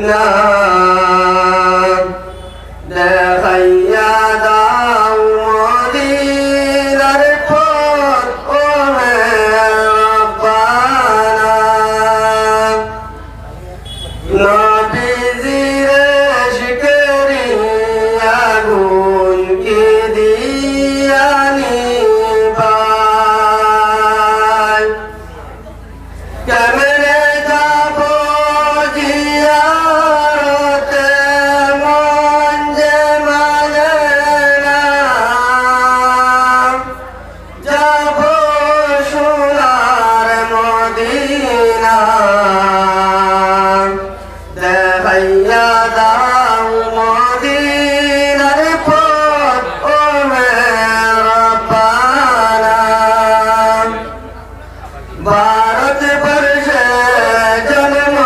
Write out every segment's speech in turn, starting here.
না। যাব সোনার মদিনা। দেখাইয়া দাও মদিনার পথ, ও রব্বানা ভারত বর্ষে জন্ম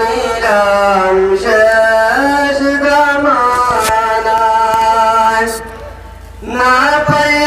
নিলাম শেষ গামানায় না পাই